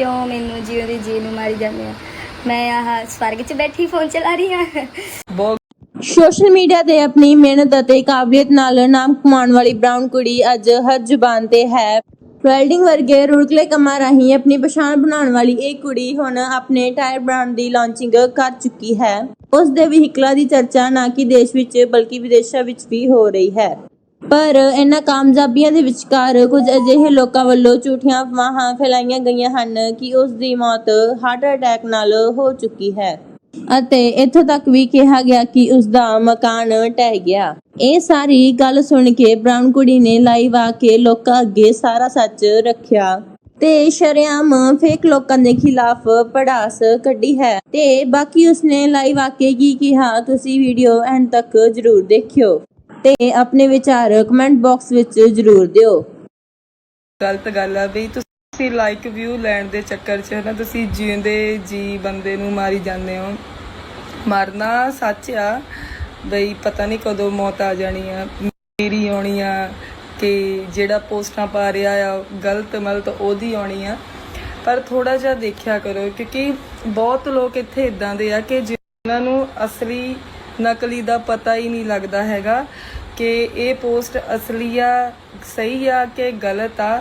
ਕਿਉਂ ਮੈਨੂੰ ਜੀਵ ਦੀ ਜੀ ਨੂੰ ਮਾਰੀ ਜਾਂਦੇ ਆ? ਮੈਂ ਆਹ ਸਵਰਗ 'ਚ ਬੈਠੀ ਫੋਨ ਚਲਾ ਰਹੀ ਬਹੁਤ ਸੋਸ਼ਲ ਮੀਡੀਆ ਤੇ ਆਪਣੀ ਮਿਹਨਤ ਅਤੇ ਕਾਬਲੀਅਤ ਨਾਲ ਨਾਮ ਕਮਾਉਣ ਵਾਲੀ ਬ੍ਰਾਊਨ ਕੁੜੀ ਅੱਜ ਹਰ ਜ਼ੁਬਾਨ ਤੇ ਹੈ। ਵੈਲਡਿੰਗ ਵਰਗੇ ਰੁੜਕਲੇ ਕੰਮਾਂ ਰਾਹੀਂ ਆਪਣੀ ਪਛਾਣ ਬਣਾਉਣ ਵਾਲੀ ਇਹ ਕੁੜੀ ਹੁਣ ਆਪਣੇ ਟਾਇਰ ਬ੍ਰਾਂਡ ਦੀ ਲਾਂਚਿੰਗ ਕਰ ਚੁੱਕੀ ਹੈ। ਉਸ ਦੇ ਵਹੀਕਲਾਂ ਦੀ ਚਰਚਾ ਨਾ ਕਿ ਦੇਸ਼ ਵਿੱਚ ਬਲਕਿ ਵਿਦੇਸ਼ਾਂ ਵਿੱਚ ਵੀ ਹੋ ਰਹੀ ਹੈ। ਪਰ ਇਹਨਾਂ ਕਾਮਯਾਬੀਆਂ ਦੇ ਵਿਚਕਾਰ ਕੁਝ ਅਜਿਹੇ ਲੋਕਾਂ ਵੱਲੋਂ ਝੂਠੀਆਂ ਅਫਵਾਹਾਂ ਫੈਲਾਈਆਂ ਗਈਆਂ ਹਨ ਕਿ ਉਸ ਦੀ ਮੌਤ ਹਾਰਟ ਅਟੈਕ ਨਾਲ ਹੋ ਚੁੱਕੀ ਹੈ। ਅਤੇ ਇੱਥੋਂ ਤੱਕ ਵੀ ਕਿਹਾ ਗਿਆ ਕਿ ਉਸ ਦਾ ਮਕਾਨ ਢਹਿ ਗਿਆ। ਇਹ ਸਾਰੀ ਗੱਲ ਸੁਣ ਕੇ ਬ੍ਰਾਊਨ ਕੁੜੀ ਨੇ ਲਾਈਵ ਆ ਕੇ ਲੋਕਾਂ ਅੱਗੇ ਸਾਰਾ ਸੱਚ ਰੱਖਿਆ। ਤੇ ਸ਼ਰਿਆਮ ਫੇਕ ਲੋਕਾਂ ਦੇ ਖਿਲਾਫ ਪੜਾਸ ਕੱਢੀ ਹੈ। ਤੇ ਬਾਕੀ ਉਸਨੇ ਲਾਈਵ ਆ ਕੇ ਕੀ ਕਿਹਾ, ਤੁਸੀਂ ਵੀਡੀਓ ਐਂਡ ਤੱਕ ਜਰੂਰ ਦੇਖਿਓ। ਤੇ ਆਪਣੇ ਵਿਚਾਰ ਕਮੈਂਟ ਬਾਕਸ ਵਿੱਚ ਜਰੂਰ ਦਿਓ। ਗਲਤ ਗੱਲ ਆ ਬਈ ਤੁਸੀਂ ਲਾਈਕ ਵਿਊ ਲੈਣ ਦੇ ਚੱਕਰ 'ਚ ਨਾ ਤੁਸੀਂ ਜਿਉਂਦੇ ਜੀ ਬੰਦੇ ਨੂੰ ਮਾਰੀ ਜਾਂਦੇ ਹੋ। ਮਰਨਾ ਸੱਚ ਆ ਬਈ ਪਤਾ ਨਹੀਂ ਕਦੋਂ ਮੌਤ ਆ ਜਾਣੀ ਆ, ਮੇਰੀ ਆਉਣੀ ਆ ਕਿ ਜਿਹੜਾ ਪੋਸਟਾਂ ਪਾ ਰਿਹਾ ਆ, ਗਲਤ ਮਲਤ ਉਹਦੀ ਆਉਣੀ ਆ। ਪਰ ਥੋੜਾ ਜਿਹਾ ਦੇਖਿਆ ਕਰੋ ਕਿਉਂਕਿ ਬਹੁਤ ਲੋਕ ਇੱਥੇ ਇਦਾਂ ਦੇ ਆ ਕਿ ਜਿਨ੍ਹਾਂ ਨੂੰ ਅਸਲੀ ਨਕਲੀ ਦਾ ਪਤਾ ਹੀ ਨਹੀਂ ਲੱਗਦਾ ਹੈਗਾ ਕਿ ਇਹ ਪੋਸਟ ਅਸਲੀ ਆ, ਸਹੀ ਆ ਕਿ ਗਲਤ ਆ।